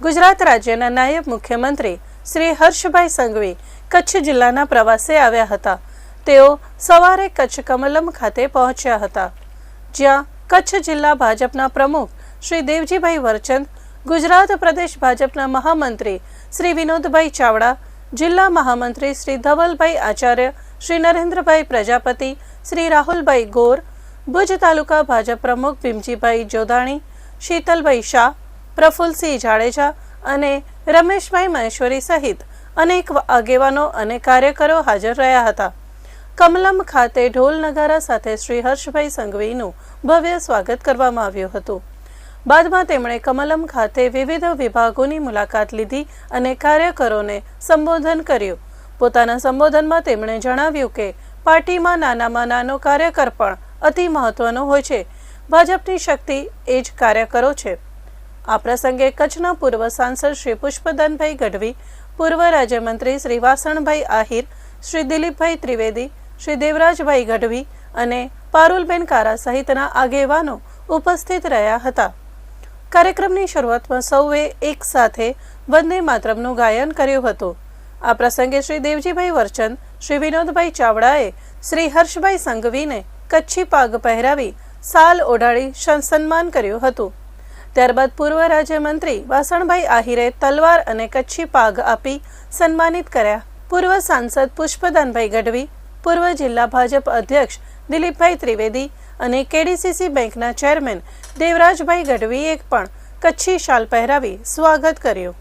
ગુજરાત રાજ્યના નાયબ મુખ્યમંત્રી શ્રી હર્ષભાઈ સંઘવી કચ્છ જિલ્લાના પ્રવાસે આવ્યા હતા. તેઓ સવારે કચ્છ કમલમ ખાતે પહોંચ્યા હતા. જ્યાં કચ્છ જિલ્લા ભાજપના પ્રમુખ શ્રી દેવજીભાઈ વરચંદ, ગુજરાત પ્રદેશ ભાજપના મહામંત્રી શ્રી વિનોદભાઈ ચાવડા, જિલ્લા મહામંત્રી શ્રી ધવલભાઈ આચાર્ય, શ્રી નરેન્દ્રભાઈ પ્રજાપતિ, શ્રી રાહુલભાઈ ગોર, ભુજ તાલુકા ભાજપ પ્રમુખ ભીમજીભાઈ જોધાણી, શીતલભાઈ શાહ પ્રફુલસિંહ જાડેજા અને રમેશભાઈ મહેશ્વરી સહિત અનેક આગેવાનો અને કાર્યકરો હાજર રહ્યા હતા. કમલમ ખાતે ઢોલ નગારા સાથે શ્રી હર્ષભાઈ સંઘવીનું ભવ્ય સ્વાગત કરવામાં આવ્યું હતું. બાદમાં તેમણે કમલમ ખાતે વિવિધ વિભાગોની મુલાકાત લીધી અને કાર્યકરોને સંબોધન કર્યું. પોતાના સંબોધનમાં તેમણે જણાવ્યું કે, પાર્ટીમાં નાનામાં નાનો કાર્યકર પણ અતિ મહત્વનો હોય છે. ભાજપની શક્તિ એ જ કાર્યકરો છે. આ પ્રસંગે કચ્છના પૂર્વ સાંસદ શ્રી પુષ્પદાનભાઈ ગઢવી, પૂર્વ રાજ્યમંત્રી શ્રી વાસણભાઈ આહિર, શ્રી દિલીપભાઈ ત્રિવેદી, શ્રી દેવરાજભાઈ ગઢવી અને પારુલબેન કારા સહિતના આગેવાનો ઉપસ્થિત રહ્યા હતા. કાર્યક્રમની શરૂઆતમાં સૌએ એક સાથે વંદે માતરમનું ગાયન કર્યું હતું. આ પ્રસંગે શ્રી દેવજીભાઈ વરચંદ, શ્રી વિનોદભાઈ ચાવડાએ શ્રી હર્ષભાઈ સંઘવીને કચ્છી પાગ પહેરાવી સાલ ઓઢાડી સન્માન કર્યું હતું. ત્યારબાદ પૂર્વ રાજ્યમંત્રી વાસણભાઈ આહિરે તલવાર અને કચ્છી પાગ આપી સન્માનિત કર્યા. પૂર્વ સાંસદ પુષ્પદાનભાઈ ગઢવી, પૂર્વ જિલ્લા ભાજપ અધ્યક્ષ દિલીપભાઈ ત્રિવેદી અને કેડીસીસી બેંકના ચેરમેન દેવરાજભાઈ ગઢવીએ પણ કચ્છી શાલ પહેરાવી સ્વાગત કર્યું.